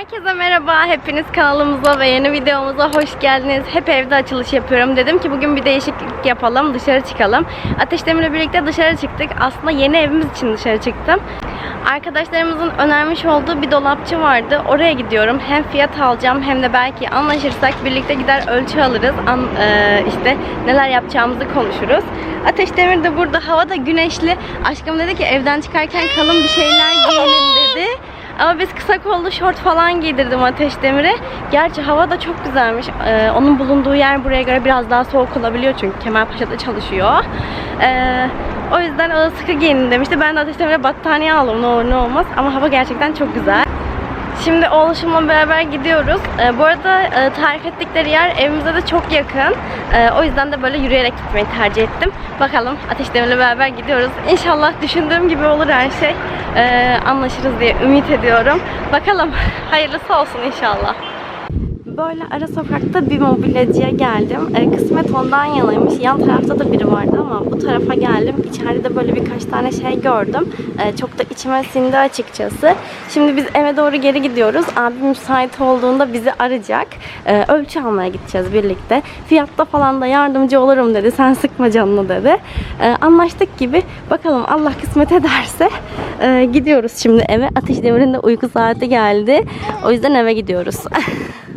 Herkese merhaba. Hepiniz kanalımıza ve yeni videomuza hoş geldiniz. Hep evde açılış yapıyorum. Dedim ki bugün bir değişiklik yapalım. Dışarı çıkalım. Ateş Demir'le birlikte dışarı çıktık. Aslında yeni evimiz için dışarı çıktım. Arkadaşlarımızın önermiş olduğu bir dolapçı vardı. Oraya gidiyorum. Hem fiyat alacağım hem de belki anlaşırsak birlikte gider ölçü alırız. An, e, işte neler yapacağımızı konuşuruz. Ateş Demir de burada. Hava da güneşli. Aşkım dedi ki evden çıkarken kalın bir şeyler giyinin dedi. Ama biz kısa kollu şort falan giydirdim Ateş Demir'e. Gerçi hava da çok güzelmiş. Ee, onun bulunduğu yer buraya göre biraz daha soğuk olabiliyor çünkü Kemalpaşa'da çalışıyor. Ee, o yüzden ağır sıkı giyinin demişti. Ben de Ateş Demir'e battaniye aldım ne olur ne olmaz. Ama hava gerçekten çok güzel. Şimdi oğluşumla beraber gidiyoruz. Ee, bu arada e, tarif ettikleri yer evimize de çok yakın. Ee, o yüzden de böyle yürüyerek gitmeyi tercih ettim. Bakalım Ateş Demir'le beraber gidiyoruz. İnşallah düşündüğüm gibi olur her şey. Ee, anlaşırız diye ümit ediyorum. Bakalım hayırlısı olsun inşallah. Böyle ara sokakta bir mobilyacıya geldim. Ee, kısmet ondan yanaymış. Yan tarafta da biri vardı ama bu tarafa geldim. İçeride de böyle birkaç tane şey gördüm. Ee, çok da içime sindi açıkçası. Şimdi biz eve doğru geri gidiyoruz. Abim müsait olduğunda bizi arayacak. Ee, ölçü almaya gideceğiz birlikte. Fiyatta falan da yardımcı olurum dedi. Sen sıkma canını dedi. Ee, anlaştık gibi. Bakalım Allah kısmet ederse e, gidiyoruz şimdi eve. Ateş Demir'in de uyku saati geldi. O yüzden eve gidiyoruz.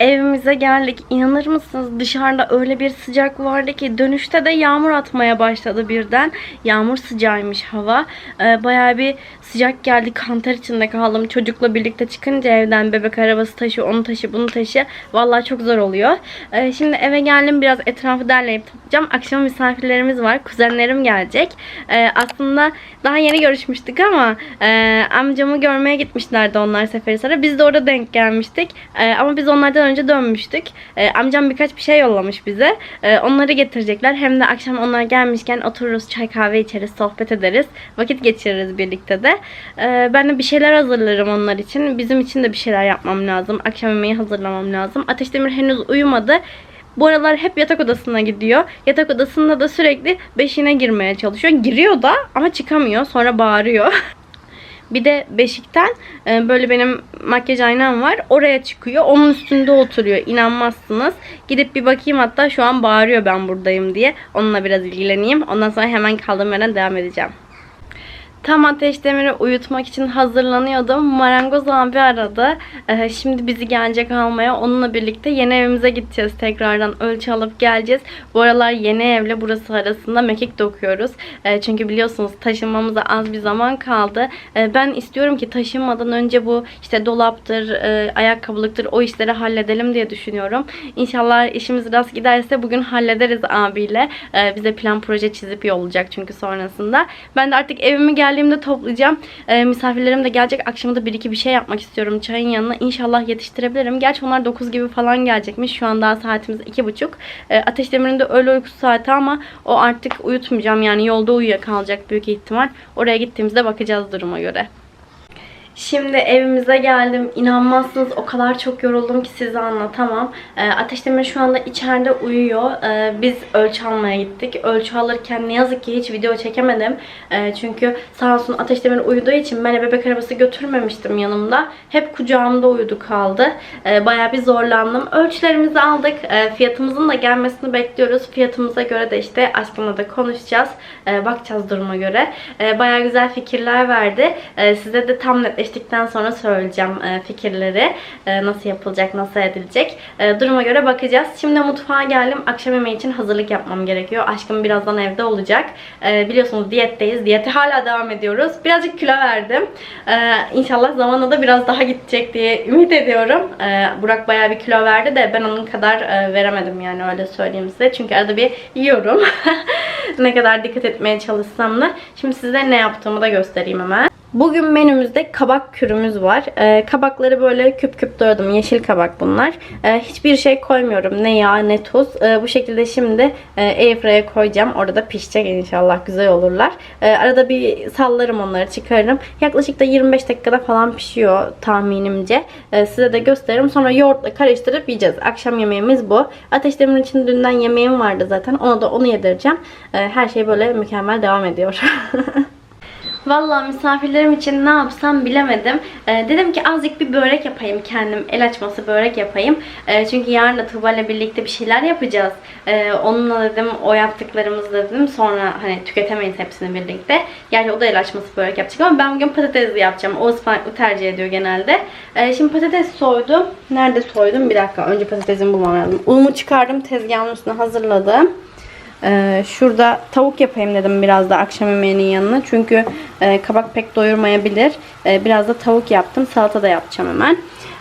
Evimize geldik. İnanır mısınız dışarıda öyle bir sıcak vardı ki dönüşte de yağmur atmaya başladı birden. Yağmur sıcağıymış hava. Ee, bayağı bir sıcak geldi. Kanter içinde kaldım. Çocukla birlikte çıkınca evden bebek arabası taşı, onu taşı, bunu taşı. Vallahi çok zor oluyor. Ee, şimdi eve geldim. Biraz etrafı derleyip toplayacağım. Akşam misafirlerimiz var. Kuzenlerim gelecek. Ee, aslında daha yeni görüşmüştük ama e, amcamı görmeye gitmişlerdi onlar Seferihisar'a. Biz de orada denk gelmiştik. Ee, ama biz onlardan önce dönmüştük. Ee, amcam birkaç bir şey yollamış bize. Ee, onları getirecekler. Hem de akşam onlar gelmişken otururuz, çay kahve içeriz, sohbet ederiz. Vakit geçiririz birlikte de. Ee, ben de bir şeyler hazırlarım onlar için. Bizim için de bir şeyler yapmam lazım. Akşam yemeği hazırlamam lazım. Ateş Demir henüz uyumadı. Bu aralar hep yatak odasına gidiyor. Yatak odasında da sürekli beşiğine girmeye çalışıyor. Giriyor da ama çıkamıyor. Sonra bağırıyor. Bir de beşikten e, böyle benim makyaj aynam var. Oraya çıkıyor. Onun üstünde oturuyor. İnanmazsınız. Gidip bir bakayım hatta şu an bağırıyor ben buradayım diye. Onunla biraz ilgileneyim. Ondan sonra hemen kaldığım yerden devam edeceğim. Tam Ateş Demir'i uyutmak için hazırlanıyordum. Marangoz abi aradı. Ee, şimdi bizi gelecek almaya. Onunla birlikte yeni evimize gideceğiz. Tekrardan ölçü alıp geleceğiz. Bu aralar yeni evle burası arasında mekik dokuyoruz. Ee, çünkü biliyorsunuz taşınmamıza az bir zaman kaldı. Ee, ben istiyorum ki taşınmadan önce bu işte dolaptır, e, ayakkabılıktır o işleri halledelim diye düşünüyorum. İnşallah işimiz rast giderse bugün hallederiz abiyle. Ee, bize plan proje çizip yollayacak çünkü sonrasında. Ben de artık evimi geldiğimde toplayacağım. Ee, misafirlerim de gelecek. Akşama da bir iki bir şey yapmak istiyorum çayın yanına. İnşallah yetiştirebilirim. Gerçi onlar 9 gibi falan gelecekmiş. Şu an daha saatimiz 2.30. Ee, Ateş Demir'in de öğle uykusu saati ama o artık uyutmayacağım. Yani yolda uyuyakalacak büyük ihtimal. Oraya gittiğimizde bakacağız duruma göre. Şimdi evimize geldim. İnanmazsınız o kadar çok yoruldum ki size anlatamam. Ee, Ateş Demir şu anda içeride uyuyor. Ee, biz ölçü almaya gittik. Ölçü alırken ne yazık ki hiç video çekemedim. Ee, çünkü sağ olsun Ateş Demir uyuduğu için ben bebek arabası götürmemiştim yanımda. Hep kucağımda uyudu kaldı. Ee, bayağı bir zorlandım. Ölçülerimizi aldık. Ee, fiyatımızın da gelmesini bekliyoruz. Fiyatımıza göre de işte aşkımla da konuşacağız. Ee, bakacağız duruma göre. Ee, bayağı güzel fikirler verdi. Ee, size de tam netleştikten sonra söyleyeceğim e, fikirleri. E, nasıl yapılacak, nasıl edilecek. E, duruma göre bakacağız. Şimdi mutfağa geldim. Akşam yemeği için hazırlık yapmam gerekiyor. Aşkım birazdan evde olacak. Biliyorsunuz diyetteyiz. Diyete hala devam ediyoruz. Birazcık kilo verdim. E, inşallah zamanla da biraz daha gidecek diye ümit ediyorum. Burak bayağı bir kilo verdi de ben onun kadar veremedim yani öyle söyleyeyim size. Çünkü arada bir yiyorum. ne kadar dikkat etmeye çalışsam da. Şimdi size ne yaptığımı da göstereyim hemen. Bugün menümüzde kabak kürümüz var. Ee, kabakları böyle küp küp doğradım. Yeşil kabak bunlar. Ee, hiçbir şey koymuyorum. Ne yağ ne tuz. Ee, bu şekilde şimdi e, airfryer'e koyacağım. Orada pişecek inşallah. Güzel olurlar. Ee, arada bir sallarım onları çıkarırım. Yaklaşık da 25 dakikada falan pişiyor tahminimce. Ee, size de gösteririm. Sonra yoğurtla karıştırıp yiyeceğiz. Akşam yemeğimiz bu. Ateş Demir'in için dünden yemeğim vardı zaten. Ona da onu yedireceğim. Ee, her şey böyle mükemmel devam ediyor. Vallahi misafirlerim için ne yapsam bilemedim. Ee, dedim ki azıcık bir börek yapayım kendim. El açması börek yapayım. Ee, çünkü yarın da Tuğba ile birlikte bir şeyler yapacağız. Ee, onunla dedim o yaptıklarımızı dedim sonra hani tüketemeyiz hepsini birlikte. Yani o da el açması börek yapacak ama ben bugün patatesli yapacağım. O ıspanaklı tercih ediyor genelde. Ee, şimdi patates soydum. Nerede soydum? Bir dakika. Önce patatesimi bulmam lazım. Unumu çıkardım. Tezgahın üstüne hazırladım. Ee, şurada tavuk yapayım dedim biraz da akşam yemeğinin yanına. Çünkü e, kabak pek doyurmayabilir. Ee, biraz da tavuk yaptım. Salata da yapacağım hemen.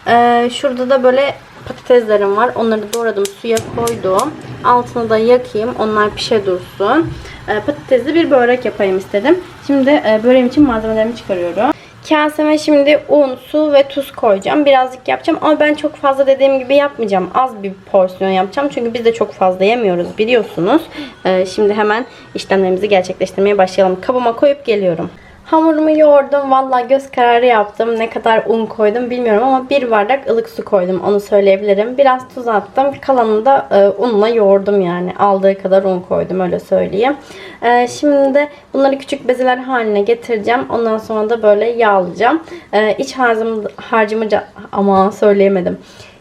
Ee, şurada da böyle patateslerim var. Onları doğradım. Suya koydum. Altını da yakayım. Onlar pişe dursun. Ee, patatesli bir börek yapayım istedim. Şimdi e, böreğim için malzemelerimi çıkarıyorum. Kaseme şimdi un, su ve tuz koyacağım. Birazcık yapacağım ama ben çok fazla dediğim gibi yapmayacağım. Az bir porsiyon yapacağım. Çünkü biz de çok fazla yemiyoruz biliyorsunuz. Ee, şimdi hemen işlemlerimizi gerçekleştirmeye başlayalım. Kabıma koyup geliyorum. Hamurumu yoğurdum. Valla göz kararı yaptım. Ne kadar un koydum bilmiyorum ama bir bardak ılık su koydum. Onu söyleyebilirim. Biraz tuz attım. Kalanını da e, unla yoğurdum yani. Aldığı kadar un koydum öyle söyleyeyim. E, şimdi de bunları küçük bezeler haline getireceğim. Ondan sonra da böyle yağlayacağım. E, iç harcımı, harcımı ama söyleyemedim.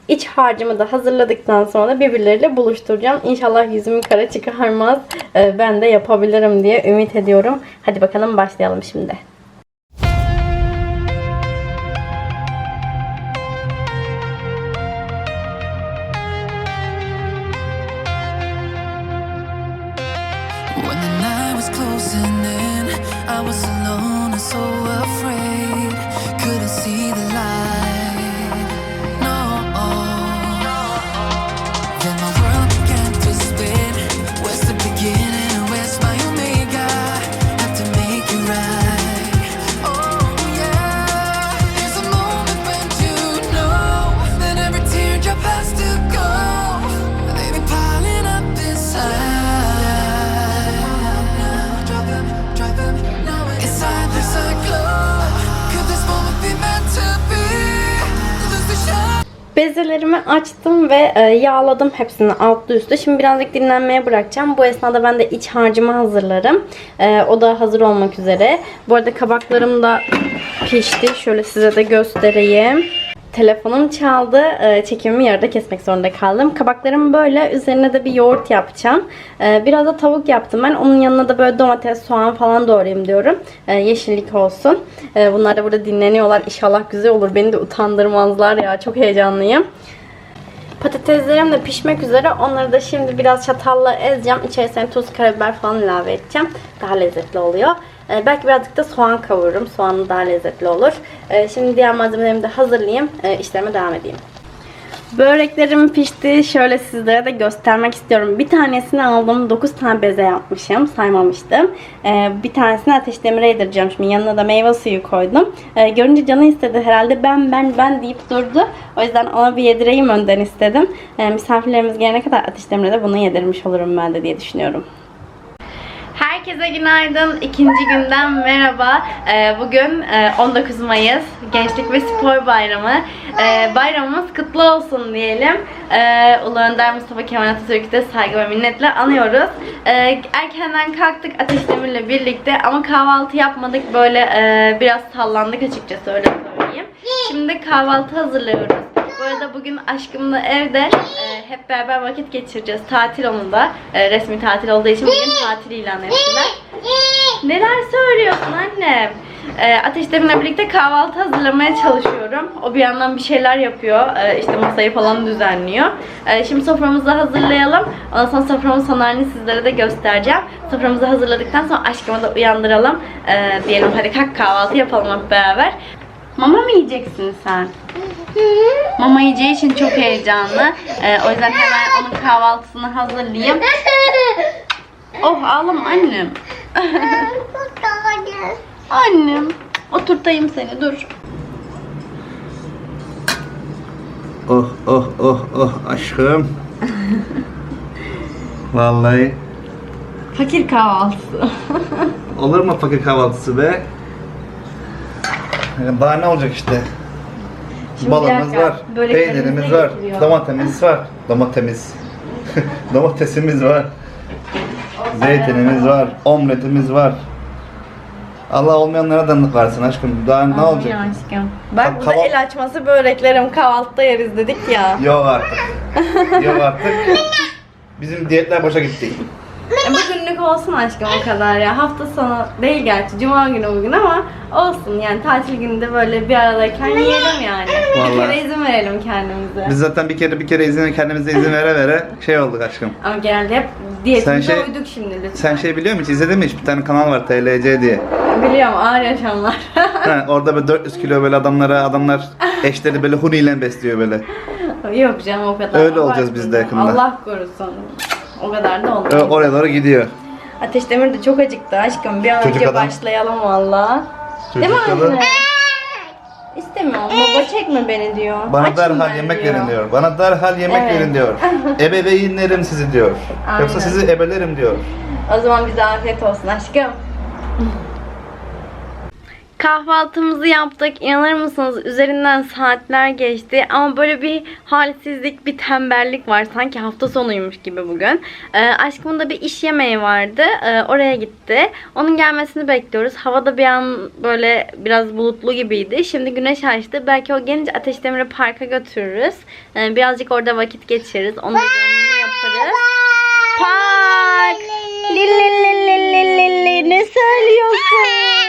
İç harcımı da hazırladıktan sonra birbirleriyle buluşturacağım. İnşallah yüzümü kara çıkarmaz. Ee, Ben de yapabilirim diye ümit ediyorum. Hadi bakalım başlayalım şimdi. When the night was closing in, I was açtım ve e, yağladım hepsini altlı üstü. Şimdi birazcık dinlenmeye bırakacağım. Bu esnada ben de iç harcımı hazırlarım. E, o da hazır olmak üzere. Bu arada kabaklarım da pişti. Şöyle size de göstereyim. Telefonum çaldı. E, çekimimi yarıda kesmek zorunda kaldım. Kabaklarım böyle. Üzerine de bir yoğurt yapacağım. Biraz da tavuk yaptım ben. Onun yanına da böyle domates, soğan falan doğrayayım diyorum. Yeşillik olsun. Bunlar da burada dinleniyorlar. İnşallah güzel olur. Beni de utandırmazlar ya. Çok heyecanlıyım. Patateslerim de pişmek üzere. Onları da şimdi biraz çatalla ezeceğim. İçerisine tuz, karabiber falan ilave edeceğim. Daha lezzetli oluyor. Ee, belki birazcık da soğan kavururum. Soğanlı daha lezzetli olur. Ee, şimdi diğer malzemelerimi de hazırlayayım. Ee, işlerime devam edeyim. Böreklerim pişti. Şöyle sizlere de göstermek istiyorum. Bir tanesini aldım. 9 tane beze yapmışım. Saymamıştım. Ee, bir tanesini ateş demire yedireceğim. Şimdi yanına da meyve suyu koydum. Ee, görünce canı istedi herhalde. Ben ben ben deyip durdu. O yüzden ona bir yedireyim önden istedim. Ee, misafirlerimiz gelene kadar ateş demire de bunu yedirmiş olurum ben de diye düşünüyorum. Herkese günaydın. İkinci günden merhaba. Ee, bugün e, 19 Mayıs Gençlik ve Spor Bayramı. Ee, bayramımız kutlu olsun diyelim. Ee, Ulu Önder Mustafa Kemal Atatürk'ü de saygı ve minnetle anıyoruz. Erkenden kalktık Ateş Demir'le birlikte ama kahvaltı yapmadık. Böyle e, biraz sallandık açıkçası öyle söyleyeyim. Şimdi kahvaltı hazırlıyoruz. Arada bugün aşkımla evde e, hep beraber vakit geçireceğiz. Tatil onun da. E, resmi tatil olduğu için bugün tatil ilan ettiler. Neler söylüyorsun annem? E, Ateş Demir'le birlikte kahvaltı hazırlamaya çalışıyorum. O bir yandan bir şeyler yapıyor. E, işte masayı falan düzenliyor. E, şimdi soframızı hazırlayalım. Ondan sonra soframın son halini sizlere de göstereceğim. Soframızı hazırladıktan sonra aşkımı da uyandıralım. E, diyelim hadi kalk kahvaltı yapalım hep beraber. Mama mı yiyeceksin sen? Mama yiyeceği için çok heyecanlı. Ee, o yüzden hemen onun kahvaltısını hazırlayayım. Oh ağlama annem. annem. Oturtayım seni dur. Oh oh oh oh aşkım. Vallahi Fakir kahvaltısı. olur mu fakir kahvaltısı be? Yani daha ne olacak işte? Şimdi Balımız dakika, var, peynirimiz de var, getiriyor. domatesimiz var, domatemiz, domatesimiz var, zeytinimiz var, omletimiz var. Allah olmayanlara da versin aşkım. Daha ne olacak? Amin aşkım. Bak Ka- burada kahval- el açması böreklerim kahvaltıda yeriz dedik ya. Yok artık. Yok artık. Bizim diyetler boşa gitti. E, bugünlük olsun aşkım o kadar ya. Hafta sonu değil gerçi. Cuma günü bugün ama olsun yani tatil gününde böyle bir aradayken yiyelim yani. Bir Vallahi. kere izin verelim kendimize. Biz zaten bir kere bir kere izin kendimize izin vere vere şey olduk aşkım. Ama genelde hep diyetimize şey- uyduk şimdi lütfen. Sen şey biliyor musun? İzledin mi hiç? Bir tane kanal var TLC diye. Biliyorum ağır yaşamlar. Ha, orada böyle 400 kilo böyle adamlara adamlar eşleri böyle huniyle besliyor böyle. Yok canım o kadar. Öyle olacağız biz de yakında. Allah korusun. O kadar da olmaz. Oraya doğru gidiyor. Ateş Demir de çok acıktı aşkım. Bir an Çocuk önce adam. başlayalım valla. Değil mi Çocuk adam. anne? İstemiyorum. Baba çekme beni diyor. Bana Açım derhal ben yemek diyor. verin diyor. Bana derhal yemek Evet. verin diyor. Ebeveynlerim sizi diyor. Yoksa Aynen. sizi ebelerim diyor. O zaman bize afiyet olsun aşkım. Kahvaltımızı yaptık. İnanır mısınız? Üzerinden saatler geçti. Ama böyle bir halsizlik, bir tembellik var. Sanki hafta sonuymuş gibi bugün. Ee, aşkımın da bir iş yemeği vardı. Ee, oraya gitti. Onun gelmesini bekliyoruz. Havada bir an böyle biraz bulutlu gibiydi. Şimdi güneş açtı. Belki o gelince Ateş Demir'i parka götürürüz. Ee, birazcık orada vakit geçiririz. Onun gönlünü yaparız. Park! Li li li li li li li. Ne söylüyorsun?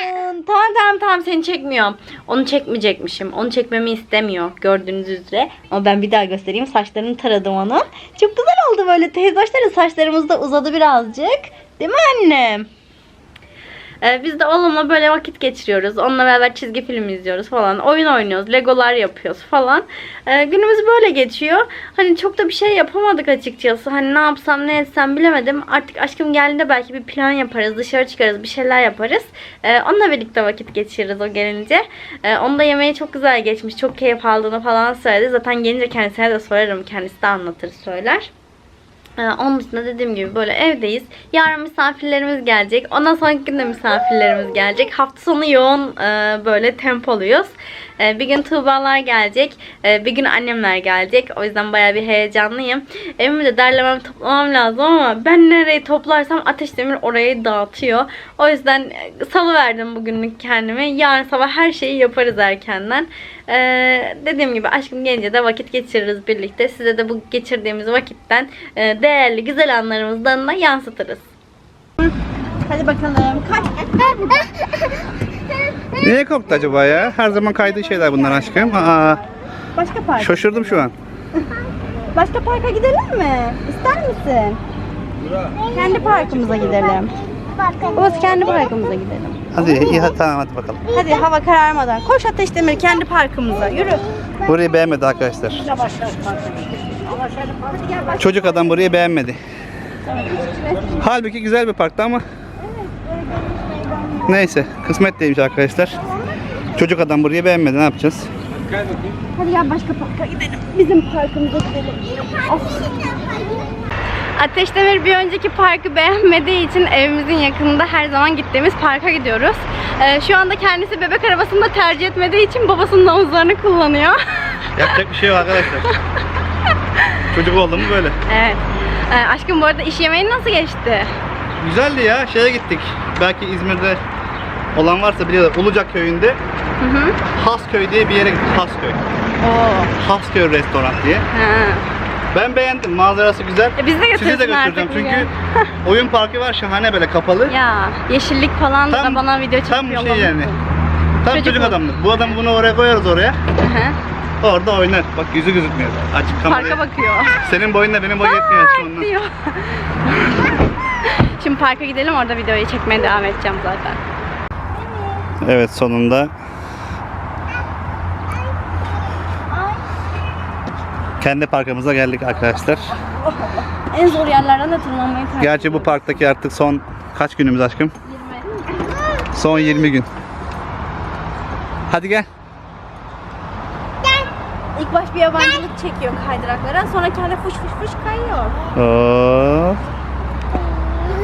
Tamam tamam tamam seni çekmiyorum. Onu çekmeyecekmişim. Onu çekmemi istemiyor gördüğünüz üzere. Ama ben bir daha göstereyim. Saçlarını taradım onun. Çok güzel oldu böyle teyze başları. Saçlarımız da uzadı birazcık. Değil mi annem? Ee, biz de oğlumla böyle vakit geçiriyoruz. Onunla beraber çizgi film izliyoruz falan. Oyun oynuyoruz. Legolar yapıyoruz falan. Ee, günümüz böyle geçiyor. Hani çok da bir şey yapamadık açıkçası. Hani ne yapsam ne etsem bilemedim. Artık aşkım geldiğinde belki bir plan yaparız. Dışarı çıkarız. Bir şeyler yaparız. Ee, onunla birlikte vakit geçiririz o gelince. Ee, da yemeği çok güzel geçmiş. Çok keyif aldığını falan söyledi. Zaten gelince kendisine de sorarım. Kendisi de anlatır söyler. Ee, Onun dışında dediğim gibi böyle evdeyiz. Yarın misafirlerimiz gelecek. Ondan sonraki gün de misafirlerimiz gelecek. Hafta sonu yoğun e, böyle tempoluyuz. E, bir gün Tuğbalar gelecek. e, bir gün annemler gelecek. O yüzden bayağı bir heyecanlıyım. Evimi de derlemem toplamam lazım ama ben nereyi toplarsam Ateş Demir orayı dağıtıyor. O yüzden e, salı verdim bugünlük kendime. Yarın sabah her şeyi yaparız erkenden. Ee, dediğim gibi aşkım gelince de vakit geçiririz birlikte. Size de bu geçirdiğimiz vakitten e, değerli güzel anlarımızdan da yansıtırız. Hadi bakalım. Kaç. Neye korktu acaba ya? Her zaman kaydığı şeyler bunlar aşkım. Aa, Başka park. şaşırdım şu an. Başka parka gidelim mi? İster misin? Kendi parkımıza gidelim. Babası kendi parkımıza gidelim. Hadi iyi hadi, tamam hadi bakalım. Hadi hava kararmadan. Koş Ateş Demir kendi parkımıza. Yürü. Burayı beğenmedi arkadaşlar. Çocuk adam burayı beğenmedi. Halbuki güzel bir parktı ama. Neyse kısmet değilmiş arkadaşlar. Çocuk adam burayı beğenmedi ne yapacağız? Hadi gel başka parka gidelim. Bizim parkımıza gidelim. Ateş Demir bir önceki parkı beğenmediği için evimizin yakınında her zaman gittiğimiz parka gidiyoruz. Ee, şu anda kendisi bebek arabasını da tercih etmediği için babasının omuzlarını kullanıyor. Yapacak bir şey yok arkadaşlar. Çocuk oldu mu böyle. evet. Ee, aşkım bu arada iş yemeğin nasıl geçti? Güzeldi ya şeye gittik. Belki İzmir'de olan varsa biliyorlar. Ulucak köyünde Hı hı. Hasköy diye bir yere gittik. Hasköy. Oo. Hasköy restoran diye. Ha. Ben beğendim. Manzarası güzel. E biz de Sizi de götüreceğim çünkü oyun parkı var şahane böyle kapalı. Ya yeşillik falan da bana video çekip tam bir şey yani. Tam Çocuk çocuk, adamlık. Bu adam bunu oraya koyarız oraya. Hı hı. Orada oynar. Bak yüzü gözükmüyor. Açık kamerayı. Parka bakıyor. Senin boyunla benim boy yetmiyor aşkım. Şimdi parka gidelim orada videoyu çekmeye devam edeceğim zaten. Evet sonunda. Kendi parkımıza geldik arkadaşlar. En zor yerlerden de tırmanmayı tercih Gerçi bu parktaki artık son kaç günümüz aşkım? Son 20 gün. Hadi gel. İlk baş bir yabancılık çekiyor kaydıraklara sonra kendi fış fış fış kayıyor. Oo.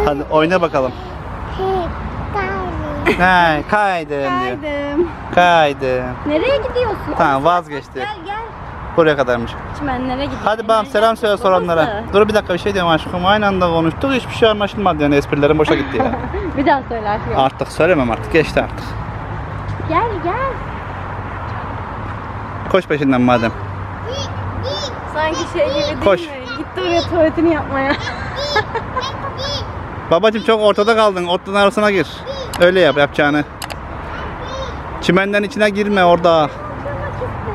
Hadi oyna bakalım. Hay, kaydım diyor. Kaydım. Kaydım. Nereye gidiyorsun? Tamam vazgeçti. Gel gel. Buraya kadarmış. Çimenlere gidiyor. Hadi bakalım selam söyle soranlara. Dur bir dakika bir şey diyeyim aşkım. Aynı anda konuştuk. Hiçbir şey anlaşılmadı yani esprilerin boşa gitti ya. Bir daha söyle aşkım. artık söylemem artık. Geçti artık. Gel gel. Koş peşinden madem. Sanki şey gibi değil Koş. mi? Gitti oraya tuvaletini yapmaya. Babacım çok ortada kaldın. Otların arasına gir. Öyle yap yapacağını. Çimenden içine girme orada.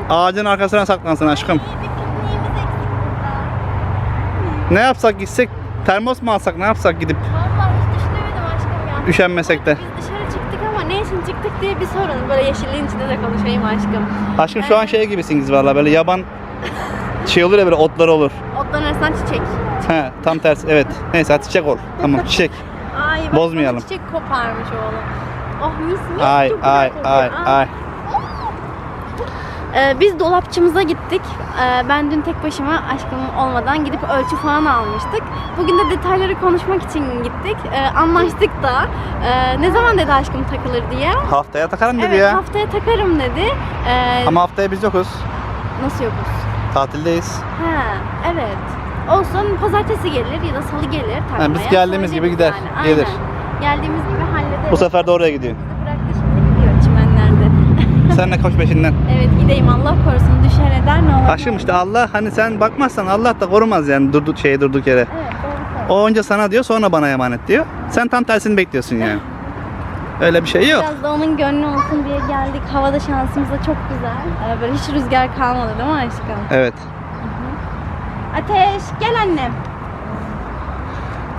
Ağacın arkasına saklansın aşkım. Ne yapsak gitsek termos mu alsak ne yapsak gidip Vallahi hiç düşünemedim aşkım ya. üşenmesek de. Biz dışarı çıktık ama ne için çıktık diye bir sorun. Böyle yeşilliğin içinde de konuşayım aşkım. Aşkım şu an şey gibisiniz valla böyle yaban şey olur ya böyle otlar olur. Otların arasından çiçek. He tam tersi evet. Neyse hadi çiçek ol. Tamam çiçek. Ay bak Bozmayalım. çiçek koparmış oğlum. Oh mis mis. Ay çok güzel ay kokuyor. ay Aa. ay. Ee, biz dolapçımıza gittik. Ee, ben dün tek başıma aşkım olmadan gidip ölçü falan almıştık. Bugün de detayları konuşmak için gittik. Ee, anlaştık da. Ee, ne zaman dedi aşkım takılır diye. Haftaya takarım dedi Evet ya. haftaya takarım dedi. Ee, Ama haftaya biz yokuz. Nasıl yokuz? Tatildeyiz. Ha evet. Olsun pazartesi gelir ya da salı gelir takmaya. biz geldiğimiz gibi gider, yani, gelir. Aynen. Geldiğimiz gibi hallederiz. Bu sefer de oraya gidiyor. Bıraktı şimdi gidiyor çimenlerde. Sen de koş peşinden. evet gideyim Allah korusun düşer eder ne olur. Aşkım işte Allah hani sen bakmazsan Allah da korumaz yani durduk şeye durduk yere. Evet doğru. O önce sana diyor sonra bana emanet diyor. Sen tam tersini bekliyorsun yani. Öyle bir şey yok. Biraz da onun gönlü olsun diye geldik. Havada şansımız da çok güzel. Ee, böyle hiç rüzgar kalmadı değil mi aşkım? Evet. Ateş gel annem.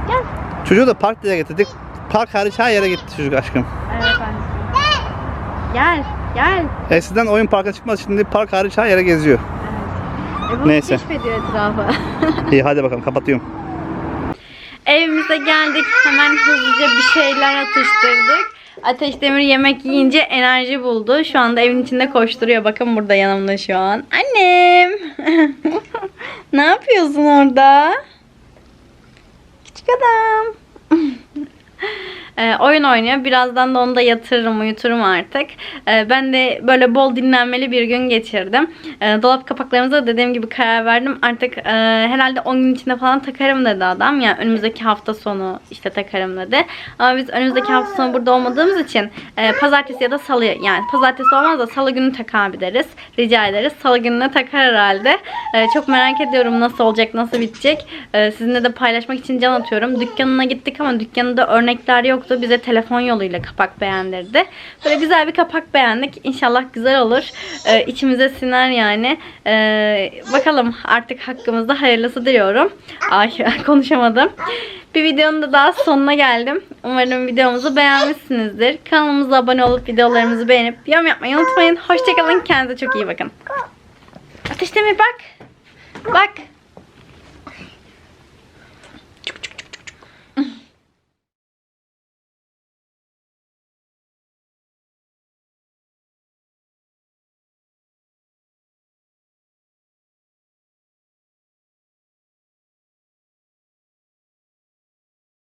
Gel. Çocuğu da park diye getirdik. Park hariç her yere gitti çocuk aşkım. Evet. Gel gel. Eskiden oyun parka çıkmaz şimdi park hariç her yere geziyor. E, bunu Neyse. keşfediyor etrafı. İyi hadi bakalım kapatıyorum. Evimize geldik. Hemen hızlıca bir şeyler atıştırdık. Ateş Demir yemek yiyince enerji buldu. Şu anda evin içinde koşturuyor. Bakın burada yanımda şu an. Annem. ne yapıyorsun orada? Küçük adam. Ee, oyun oynuyor. Birazdan da onu da yatırırım, uyuturum artık. Ee, ben de böyle bol dinlenmeli bir gün geçirdim. Ee, dolap kapaklarımıza dediğim gibi karar verdim. Artık e, herhalde 10 gün içinde falan takarım dedi adam. Yani önümüzdeki hafta sonu işte takarım dedi. Ama biz önümüzdeki hafta sonu burada olmadığımız için e, pazartesi ya da salı yani pazartesi olmaz da salı günü tak abi deriz. Rica ederiz. Salı gününe takar herhalde. E, çok merak ediyorum nasıl olacak, nasıl bitecek. E, sizinle de paylaşmak için can atıyorum. Dükkanına gittik ama dükkanında örnekler yoktu. Bize telefon yoluyla kapak beğendirdi. Böyle güzel bir kapak beğendik. İnşallah güzel olur. E, içimize siner yani. E, bakalım artık hakkımızda hayırlısı diliyorum. Ay konuşamadım. Bir videonun da daha sonuna geldim. Umarım videomuzu beğenmişsinizdir. Kanalımıza abone olup videolarımızı beğenip yorum yapmayı unutmayın. Hoşçakalın. Kendinize çok iyi bakın. Ateş Demir bak. Bak.